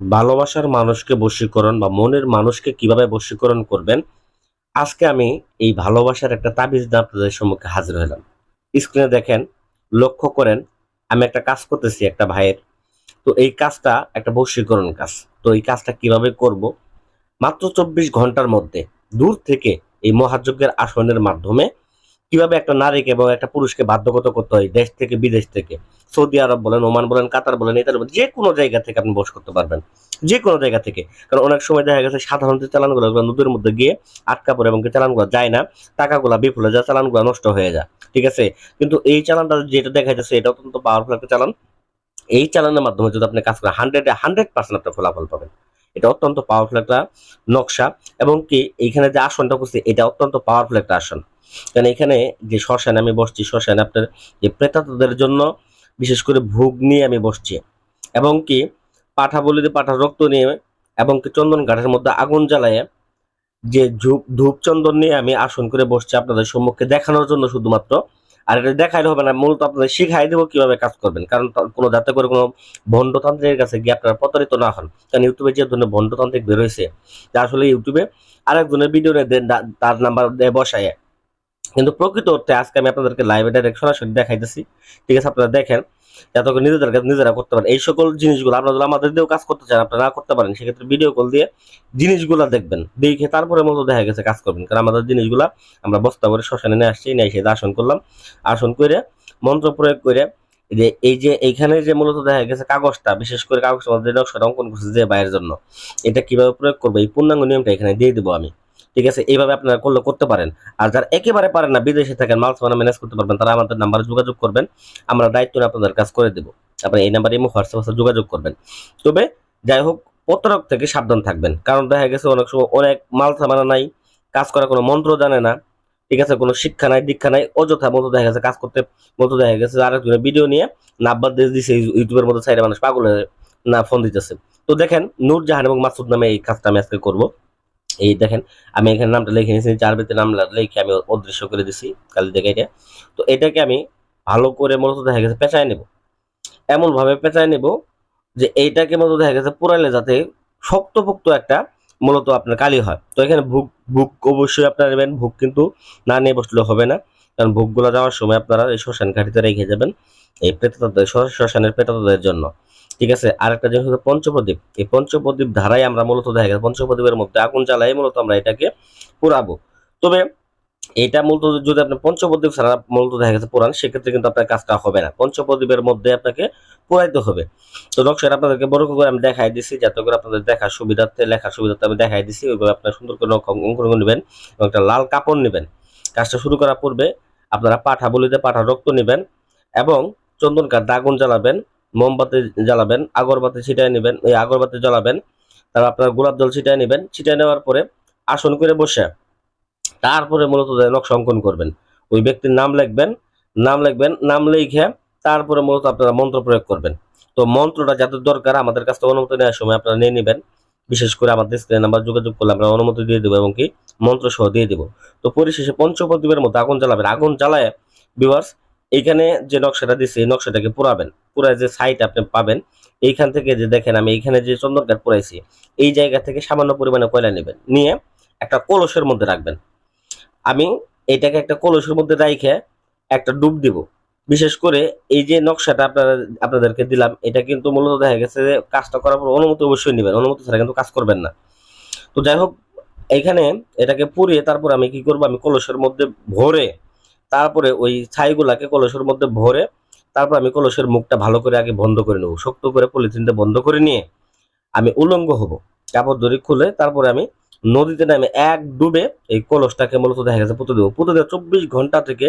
ভালোবাসার মানুষকে বশীকরণ বা মনের মানুষকে কীভাবে বশীকরণ করবেন, আজকে আমি এই ভালোবাসার একটা তাবিজ দিয়ে আপনাদের সম্মুখে হাজির হলাম। স্ক্রিনে দেখেন, লক্ষ্য করেন, আমি একটা কাজ করতেছি একটা ভাইয়ের। তো এই কাজটা একটা বশীকরণ কাজ। তো এই কাজটা কীভাবে করব? মাত্র চব্বিশ ঘণ্টার মধ্যে দূর থেকে এই মহাযজ্ঞের আসনের মাধ্যমে কীভাবে একটা নারীকে এবং একটা পুরুষকে বাধ্যগত করতে হয় দেশ থেকে, বিদেশ থেকে? সৌদি আরব বলেন, ওমান বলেন, কাতার বলেন, ইতালি বলেন, যে কোনো জায়গা থেকে আপনি বস করতে পারবেন। যে কোনো জায়গা থেকে। কারণ অনেক সময় দেখা গেছে সাধারণত চালানগুলো এগুলো নদীর মধ্যে গিয়ে আটকা পড়ে এবং চালানগুলো যায় না, টাকাগুলো বিফলে যায়, চালানগুলো নষ্ট হয়ে যায়। ঠিক আছে? কিন্তু এই চালানটা যেটা দেখা যাচ্ছে, এটা অত্যন্ত পাওয়ারফুল একটা চালান। এই চালানের মাধ্যমে যদি আপনি কাজ করেন হান্ড্রেডে হান্ড্রেড পার্সেন্ট আপনি ফলাফল পাবেন। এটা অত্যন্ত পাওয়ারফুল একটা নকশা এবং কি এইখানে যে আসনটা করছে এটা অত্যন্ত পাওয়ারফুল একটা আসন। কারণ এখানে যে শ্মশানে আমি বসছি, শ্মশানে আপনার যে প্রেতাতদের জন্য বিশেষ করে ভোগ নিয়ে আমি বসছি এবং কি পাঠা বলিতে পাঠার রক্ত নিয়ে এবং কি চন্দন ঘাটের মধ্যে আগুন জ্বালায় যে ধূপ চন্দন নিয়ে আমি আসন করে বসছি আপনাদের সম্মুখে দেখানোর জন্য শুধুমাত্র। আর এটা দেখাইলে হবে না, মূলত আপনাদের শিখাই দেবো কীভাবে কাজ করবেন। কারণ কোনো যাতে করে কোনো ভণ্ডতান্ত্রিকের কাছে গিয়ে আপনারা প্রতারিত না হন। কারণ ইউটিউবে যে ধরনের ভণ্ডতান্ত্রিক বেরোয়ছে যা আসলে ইউটিউবে আরেকজনের ভিডিও তার নাম্বার দেয় বসায়। কিন্তু প্রকৃত অর্থে আজকে আমি আপনাদেরকে লাইভে ডাইরেক্ট সরাসরি দেখাইতেছি। ঠিক আছে, আপনারা দেখেন যাতে করে নিজেদের নিজেরা করতে পারেন। এই সকল জিনিসগুলো আপনারা যদি আমাদের দিয়েও কাজ করতে চান, আপনারা করতে পারেন। সেক্ষেত্রে ভিডিও কল দিয়ে জিনিসগুলো দেখবেন। দেখে তারপরে মতো দেখা গেছে কাজ করবেন। কারণ আমাদের জিনিসগুলো আমরা বস্তা করে শ্মশানে নিয়ে আসছি, নিয়ে এসে আসন করলাম। আসন করে, মন্ত্র প্রয়োগ করে, যে এই যে এইখানে যে মূলত দেখা গেছে কাগজটা, বিশেষ করে কাগজটা মধ্যে নকশাটা অঙ্কন করছে যে বাইরের জন্য, এটা কীভাবে প্রয়োগ করব, এই পূর্ণাঙ্গ নিয়মটা এখানে দিয়ে দেবো আমি। ঠিক আছে? এইভাবে আপনারা করলে করতে পারেন। আর যারা একেবারে পারেন না, বিদেশে থাকেন, মাল সামানা ম্যানেজ করতে পারবেন, তারা আমাদের নাম্বারে যোগাযোগ করবেন। আমরা দায়িত্ব আপনাদের কাজ করে দেবো। আপনার এই নাম্বারে ইমো হোয়াটসঅ্যাপ যোগাযোগ করবেন। তবে যাই হোক, প্রতারক থেকে সাবধান থাকবেন। কারণ দেখা গেছে অনেক সময় অনেক মাল সামানা নাই, কাজ করার কোনো মন্ত্র জানে না, ঠিক আছে? কোনো শিক্ষা নাই, দীক্ষা নাই, অযথা মতো দেখা গেছে কাজ করতে মতো দেখা গেছে আরেকজনের ভিডিও নিয়ে নাব্বার দিয়ে দিছে ইউটিউবের মধ্যে সাইডে মানুষ পাগল না ফোন দিতেছে। তো দেখেন নূর জাহান এবং মাসুদ নামে এই কাজটা আমি আজকে করব। এই দেখেন, আমি এখানে নামটা লিখে নিয়েছি চারবিতে নাম লিখে আমি অদৃশ্য করে দিছি কালি দেখে এটা। তো এটাকে আমি ভালো করে মূলত দেখা গেছে পেঁচায় নেব। এমন ভাবে পেঁচায় নেব যে এইটাকে মূলত দেখা গেছে পুরাইলে যাতে শক্তপোক্ত একটা মূলত আপনার কালি হয়। তো এখানে ভুক ভুক অবশ্যই আপনারা নেবেন ভুক কিন্তু না নিয়ে বসলে হবে না। কারণ ভুকগুলো যাওয়ার সময় আপনারা এই শ্মশান ঘাটিতে রেখে যাবেন। এই প্রেতাদের শ্মশানের প্রেতাদের জন্য। ঠিক আছে? আরেকটা জিনিস হচ্ছে পঞ্চপ্রদীপ। এই পঞ্চপ্রদীপ ধারাই আমরা মূলত দেখা গেছে, পঞ্চপ্রদীপের মধ্যে আগুন জ্বালাই মূলত আমরা এটাকে পোড়াবো। তবে এটা মূলত যদি আপনি পঞ্চপ্রদীপ ছাড়া মূলত দেখা গেছে পুরান সেক্ষেত্রে কিন্তু আপনার কাজটা হবে না। পঞ্চপ্রদীপের মধ্যে আপনাকে পুরাইতে হবে। তো নকশাটা আপনাদেরকে বড় করে আমি দেখাই দিছি, যাতে করে আপনাদের দেখার সুবিধার্থে, লেখার সুবিধার্থে আমি দেখাই দিছি। ওইভাবে আপনারা সুন্দর করে অঙ্কন নেবেন এবং একটা লাল কাপড় নেবেন। কাজটা শুরু করার পূর্বে আপনারা পাঠা বলিতে পাঠা রক্ত নেবেন। এবং চন্দন কাঠ আগুন জ্বালাবেন, মোমবাতি জ্বালাবেন, আগরবাতি ছিটায় নেবেন ওই আগরবাতি জ্বালাবেন, তারপর আপনার গোলাপ জল ছিটায় নেবেন, ছিটায় নেওয়ার পরে আসন করে বসে তারপরে মূলত নকশা অঙ্কন করবেন। ওই ব্যক্তির নাম লিখবেন নাম লিখবেন, নাম লিখে তারপরে মূলত আপনারা মন্ত্র প্রয়োগ করবেন। তো মন্ত্রটা যাদের দরকার আমাদের কাছ থেকে অনুমতি নেওয়ার সময় আপনারা নিয়ে নেবেন, বিশেষ করে আমাদের স্ক্রিনে নাম্বার যোগাযোগ করলে আমরা অনুমতি দিয়ে দেবো এবং কি মন্ত্র সহ দিয়ে দেবো। তো পরিশেষে পঞ্চপ্রদীপের মধ্যে আগুন জ্বালাবেন। আগুন জ্বালায় ভিউয়ার্স এইখানে যে নকশাটা দিচ্ছে এই নকশাটাকে পুরাবেন। পুরায় যে সাইট আপনি পাবেন, এইখান থেকে যে দেখেন আমি এইখানে যে চন্দন কাঠ পুরাইছি, এই জায়গা থেকে সামান্য পরিমাণে কয়লা নেবেন। নিয়ে একটা কলসের মধ্যে রাখবেন। আমি এটাকে একটা কলসের মধ্যে রাইখে একটা ডুব দিব। বিশেষ করে এই যে নকশাটা আপনারা, আপনাদেরকে দিলাম, এটা কিন্তু মূলত দেখা গেছে যে কাজটা করার পর অনুমতি অবশ্যই নেবেন। অনুমতি ছাড়া কিন্তু কাজ করবেন না। তো যাই হোক এইখানে এটাকে পুড়িয়ে তারপর আমি কি করব? আমি কলসের মধ্যে ভরে তারপরে ওই ছাইগুলাকে কলসের মধ্যে ভরে তারপর আমি কলসের মুখটা ভালো করে আগে বন্ধ করে নেব। শক্ত করে পলিথিনটা বন্ধ করে নিয়ে আমি উলঙ্গ হব। কাপড় দড়ি খুলে তারপরে আমি নদীতে নামে এক ডুবে এই কলসটাকে মূলত দেখা গেছে পুঁতে দেবো। পুঁতে দেওয়া চব্বিশ ঘণ্টা থেকে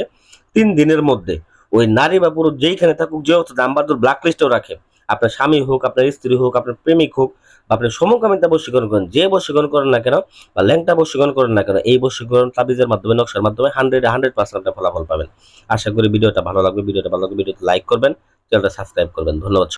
তিন দিনের মধ্যে ওই নারী বা পুরুষ যেইখানে থাকুক, যে হচ্ছে নাম্বার ব্ল্যাক লিস্টেও রাখে আপনার স্বামী হোক, আপনার স্ত্রী হোক, আপনার প্রেমিক হোক, বা আপনি সমকামিতা বশীকরণ করেন, যে বশীকরণ করেন না কেন, বা ল্যাংটা বশীকরণ করেন না কেন, এই বশীকরণ তাবিজের মাধ্যমে, নকশার মাধ্যমে হান্ড্রেড হান্ড্রেড পার্সেন্ট ফলাফল পাবেন। আশা করি ভিডিওটা ভালো লাগবে, ভিডিওটা ভালো লাগবে ভিডিওতে লাইক করবেন চ্যানেলটা সাবস্ক্রাইব করবেন। ধন্যবাদ।